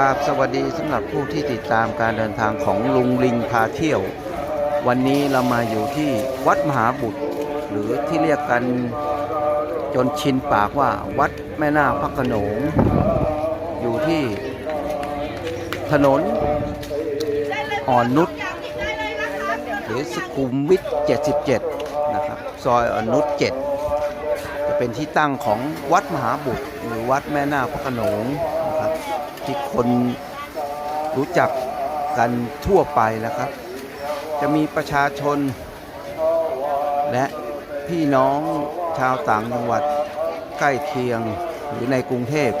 กราบสวัสดีสำหรับผู้ที่ติดตามการเดินทางของลุงลิงพาเที่ยว วันนี้เรามาอยู่ที่วัดมหาบุตร หรือที่เรียกกันจนชินปากว่าวัดแม่นาคพระโขนง อยู่ที่ถนนอ่อนนุชหรือสุขุมวิท 77 นะครับ ซอยอ่อนนุช 7 จะเป็นที่ตั้งของวัดมหาบุตร หรือวัดแม่นาคพระโขนง ที่คนรู้จักกันทั่วไปนะครับ จะมีประชาชน และพี่น้องชาวต่างจังหวัดใกล้เคียงหรือในกรุงเทพ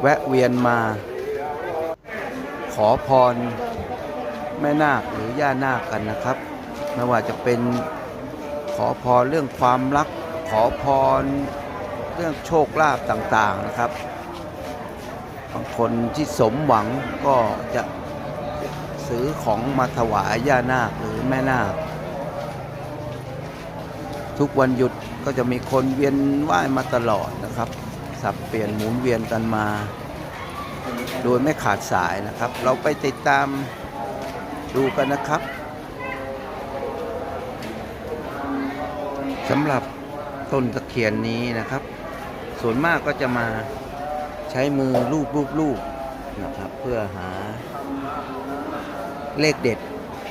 แวะเวียนมา ขอพรแม่นาคหรือย่านาคกันนะครับ ไม่ว่าจะเป็นขอพรเรื่องความรัก ขอพรเรื่องโชคลาภต่างๆนะครับ บางคนที่สมหวังก็จะซื้อของมาถวายย่านาคหรือแม่นาค ทุกวันหยุดก็จะมีคนเวียนว่ายมาตลอดนะครับ สับเปลี่ยนหมุนเวียนกันมา โดยไม่ขาดสายนะครับ เราไปติดตามดูกันนะครับสำหรับต้นตะเคียนนี้นะครับ ส่วนมากก็จะมา ใช้มือลูบลูบลูบนะครับเพื่อหาเลขเด็ด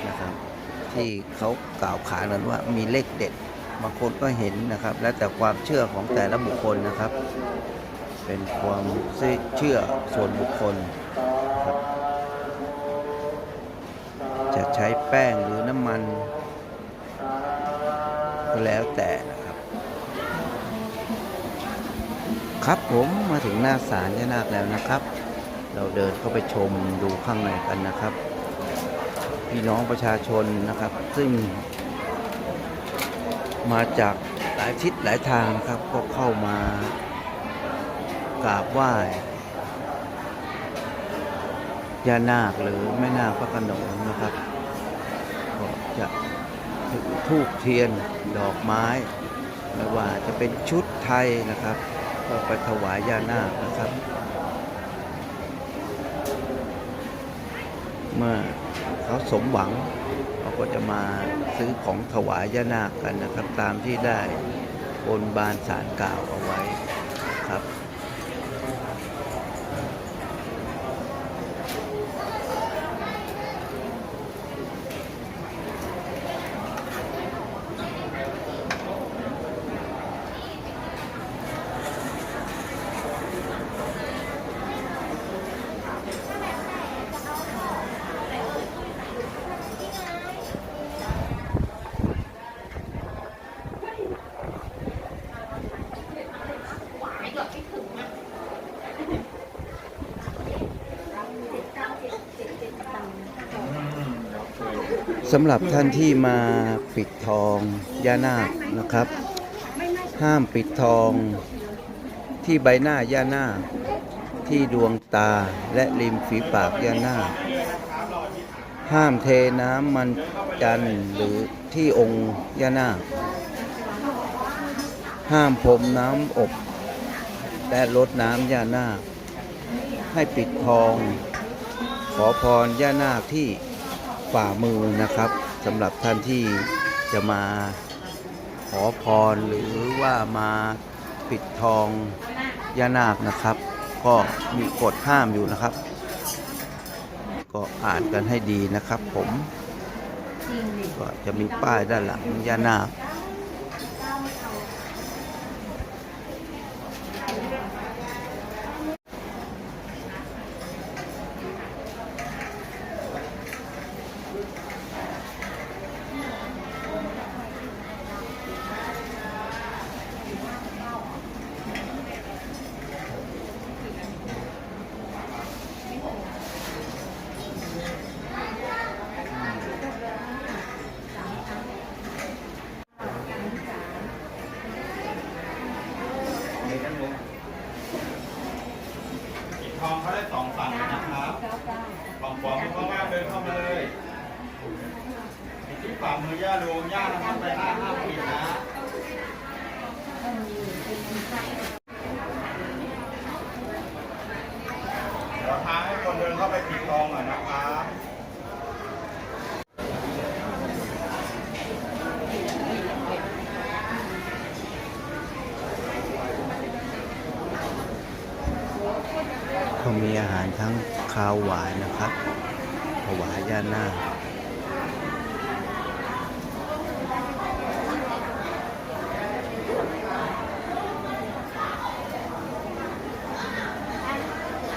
นะครับ ที่เขากล่าวขานกันว่ามีเลขเด็ดบางคนก็เห็นนะครับ แล้วแต่ความเชื่อของแต่ละบุคคลนะครับ เป็นความเชื่อส่วนบุคคลครับจะใช้แป้งหรือน้ำมัน ก็แล้วแต่ ครับผมมาถึงหน้าศาลย่านาคแล้วนะครับ เราเดินเข้าไปชมดูข้างในกันนะครับ พี่น้องประชาชนนะครับ ซึ่ง มาจากหลายทิศหลายทางครับ ก็เข้ามากราบไหว้ย่านาคหรือแม่นาคพระโขนงนะครับก็จะถือทูบเทียนดอกไม้ไม่ว่าจะเป็นชุดไทยนะครับ ก็ไปถวายย่านาคนะครับ เมื่อเขาสมหวังเขาก็จะมาซื้อของถวายย่านาคกันนะครับ ตามที่ได้บนบานสารกล่าวเอาไว้ครับ สำหรับท่านที่มาปิดทองย่านาคนะครับ ห้ามปิดทองที่ใบหน้าย่านาคที่ดวงตาและริมฝีปากย่านาคห้ามเทน้ำมันจันหรือที่องค์ย่านาคห้ามพรมน้ำอบ และลดน้ำย่านาคให้ปิดทอง ขอพรย่านาคที่ ฝ่ามือนะครับสำหรับท่านที่จะมาขอพรหรือว่ามาปิดทองยานาคนะครับ ก็มีกฎห้ามอยู่นะครับ ก็อ่านกันให้ดีนะครับผม ก็จะมีป้ายด้านหลังยานาค ปิดทองเขาได้สองฝั่งเลยนะครับฝั่งขวามือข้างล่างเดินเข้ามาเลยที่ ฝ่ามือย่าลงย่านะครับไปหน้าห้าปิดนะเญเข้าไปปิดทองอะนะครับเขามีอาหารทั้งคาวหวานนะครับถวายย่านาค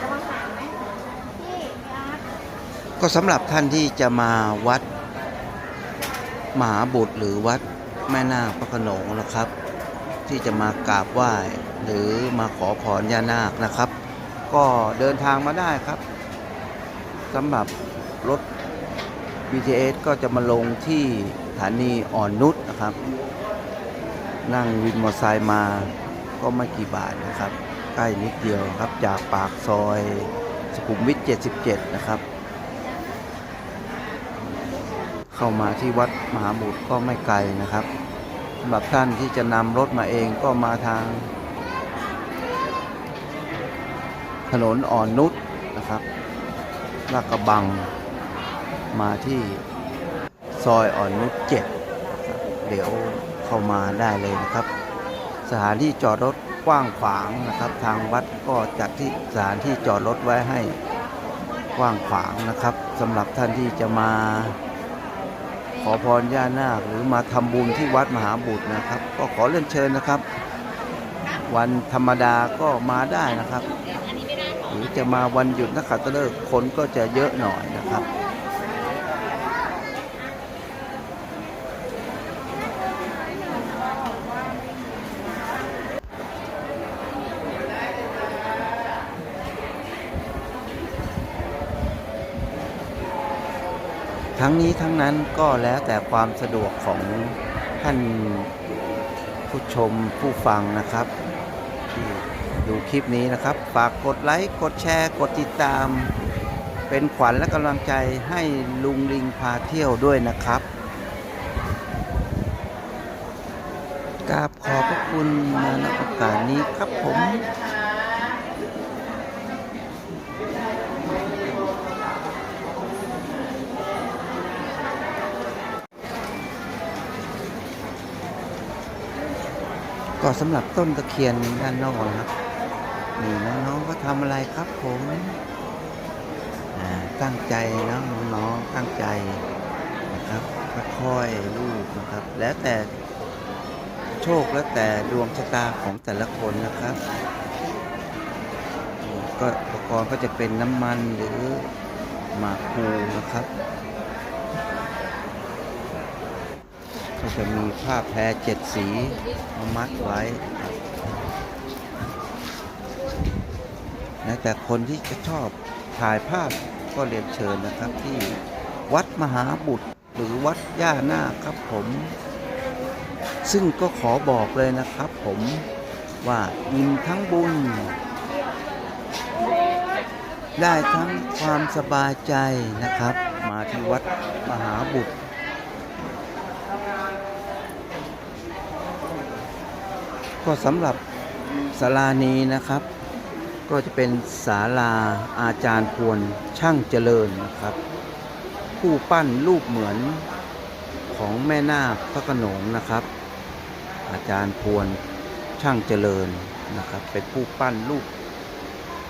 ระวังหางไหมพี่ยักษ์ ก็สำหรับท่านที่จะมาวัดมหาบุตรหรือวัดแม่นาคพระโขนงนะครับ ที่จะมากราบไหว้หรือมาขอพรย่านาคนะครับ ก็เดินทางมาได้ครับสำหรับรถ BTS ก็จะมาลงที่สถานีอ่อนนุชนะครับ นั่งวินมอเตอร์ไซค์มาก็ไม่กี่บาทนะครับ ใกล้นิดเดียวครับจากปากซอยสุขุมวิท77 นะครับ เข้ามาที่วัดมหาบุตรก็ไม่ไกลนะครับสำหรับท่านที่จะนำรถมาเองก็มาทาง ถนนอ่อนนุชนะครับลาดกระบังมาที่ซอยอ่อนนุชเจ็ดเดี๋ยวเข้ามาได้เลยนะครับ สถานที่จอดรถกว้างขวางนะครับ ทางวัดก็จัดที่สถานที่จอดรถไว้ให้กว้างขวางนะครับสำหรับท่านที่จะมา ขอพรย่านาคหรือมาทำบุญที่วัดมหาบุตรนะครับ ก็ขอเรียนเชิญนะครับ วันธรรมดาก็มาได้นะครับ หรือจะมาวันหยุดนักขัตฤกษ์คนก็จะเยอะหน่อยนะครับ ทั้งนี้ทั้งนั้นก็แล้วแต่ความสะดวกของท่านผู้ชมผู้ฟังนะครับ ที่ดูคลิปนี้นะครับ ฝากกดไลค์ กดแชร์ กดติดตาม เป็นขวัญและกำลังใจให้ลุงลิงพาเที่ยวด้วยนะครับกราบขอบพระคุณมาณโอกาสนี้ครับผม ก็สำหรับต้นตะเคียนด้านนอกนะครับนี่น้องๆก็ทำอะไรครับผมตั้งใจนะน้องๆตั้งใจนะครับค่อยๆลูกนะครับ แล้วแต่โชคแล้วแต่ดวงชะตาของแต่ละคนนะครับก็อุปกรณ์ก็จะเป็นน้ำมันหรือหมากพลูนะครับ ก็จะมีผ้าแพรเจ็ดสีมามัดไว้ครับแต่คนที่จะชอบถ่ายภาพก็เรียนเชิญนะครับที่วัดมหาบุตรหรือวัดย่านาคครับผม ซึ่งก็ขอบอกเลยนะครับผมว่าอิ่มทั้งบุญ ได้ทั้งความสบายใจนะครับ มาที่วัดมหาบุตร ก็สำหรับศาลานี้นะครับ ก็จะเป็นศาลาอาจารย์พวนช่างเจริญนะครับ ผู้ปั้นรูปเหมือนของแม่นาคพระโขนงนะครับ อาจารย์พวนช่างเจริญนะครับ เป็นผู้ปั้นรูป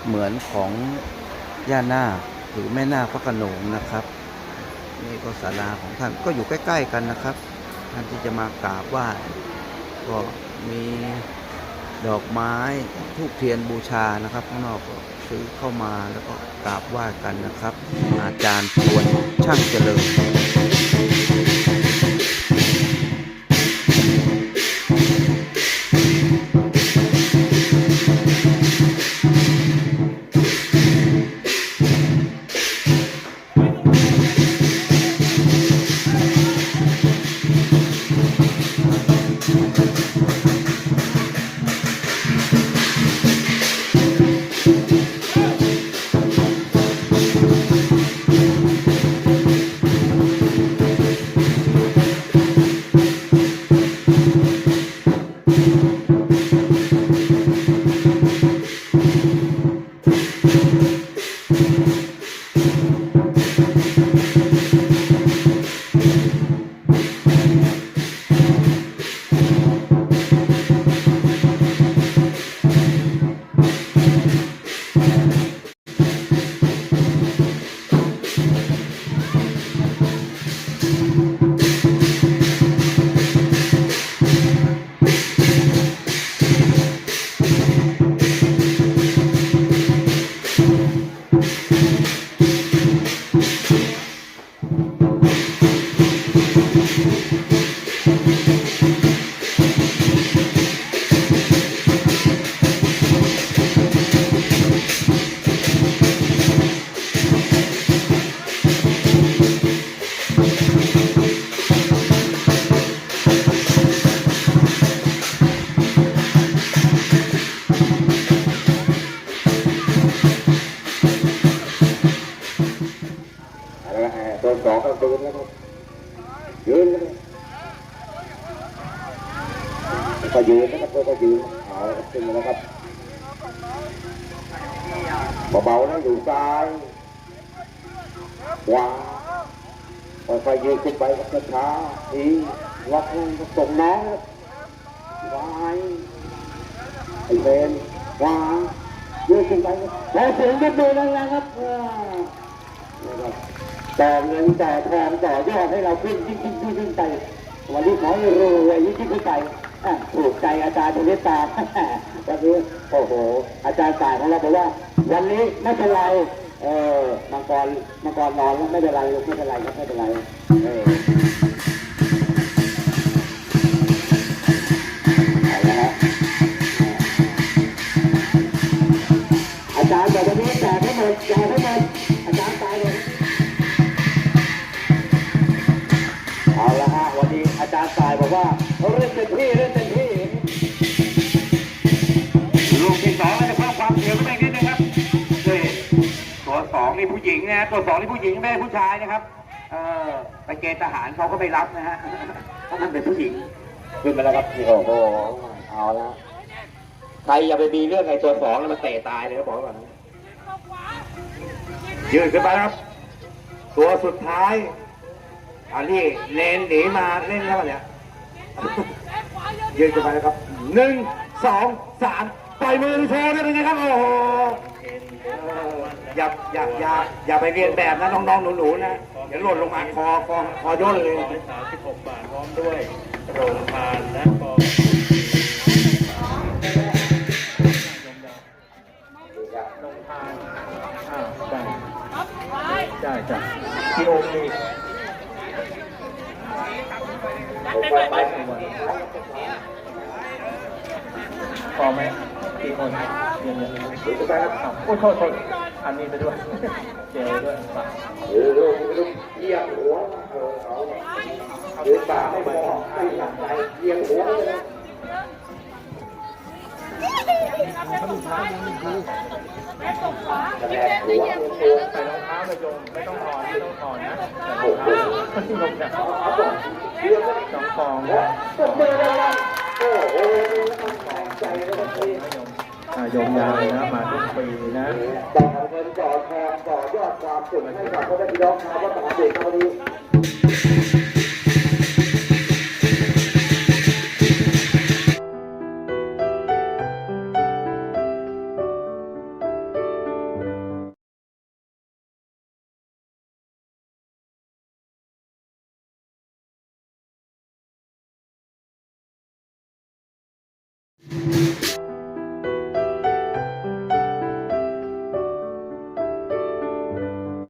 เหมือนของย่านาคหรือแม่นาคพระโขนงนะครับนี่ก็ศาลาของท่านก็อยู่ใกล้ ๆ กันนะครับท่านที่จะมากราบไหว้ก็ มีดอกไม้ทูบเทียนบูชานะครับข้างนอกก็ซื้อเข้ามาแล้วก็กราบไหว้กันนะครับ อาจารย์ควนช่างเจริญ ก็ยืนนะครับก็ยืนเอาขึ้นมาแล้วครับเบาๆนะอยู่ซ้ายขวาค่อยๆยืนขึ้นไปครับช้าๆอีล็อกส่งน้องวายไอเบนวางยืนขึ้นไปครับแล้วเสียงก็ดูแล้วนะครับอ่านะครับต่อเงินต่อทองต่อยอดให้เราขึ้นยิ่งยิ่งยิ่งยิ่งไปวันนี้ขอให้รวยยิ่งขึ้นไป ถูกใจอาจารย์ธนิตาวันนี้โอ้โห อาจารย์สายของเราบอกว่า วันนี้ไม่เป็นไร เออมังกรมังกรนอนแล้วไม่เป็นไรไม่เป็นไรครับไม่เป็นไรเอออาจารย์บอกวันนี้แจกให้หมดแจกให้หมดอาจารย์ตายเลยเอาละฮะวันนี้อาจารย์สายบอกว่า ต็มที่เล่นเต็มที่ลูกที่สองก็จะเพิ่มความเสียวขึ้นไปอีกนิดนึงครับนี่ตัวสองนี่ผู้หญิงนะตัวสองนี่ผู้หญิงไม่ใช่ผู้ชายนะครับ เออไปเกณฑ์ทหารเขาก็ไม่รับนะฮะเพราะมันเป็นผู้หญิง ขึ้นมาแล้วครับโอ้โหเอาละใครอย่าไปมีเรื่องไอ้ตัวสองแล้วมันเตะตายเลยนะบอกว้ก่อนยืนขึ้นไปครับ ตัวสุดท้ายอันนี้เนนหนีมาเล่นแล้วเนี่ย ยืนขึ้นไปนะครับหนึ่งสองสามปล่อยมือโชว์ได้เป็นไงครับโอ้โหอย่าอย่าอย่าอย่าไปเรียนแบบนะน้องๆหนูๆนะเดี๋ยวหล่นลงมาคอคอคอย่นเลยสามสิบาทพร้อมด้วยโรงทานและกอง อ้าวโอ้ยโทษโทษอันนี้ไปด้วยเจลด้วยฝากเอลูกลูกเยียงหัวเออเอาเดินป่าไม่พอไม่หลับใจเยียงหัวเลยนะใส่รองเท้าไปโยมไม่ต้องถอนไม่ต้องถอนนะใส่รองเท้าลงจากสองฟองนะตบมือเลยนะโอ้โหต้องแข็งใจเลยนะพี่อ่าโยมยาวเลยนะมาทุกปีนะต่อเงินต่อทองต่อยอดความสุขให้กับพ่อแม่พี่น้องชาววัดมหาเด็กเราดี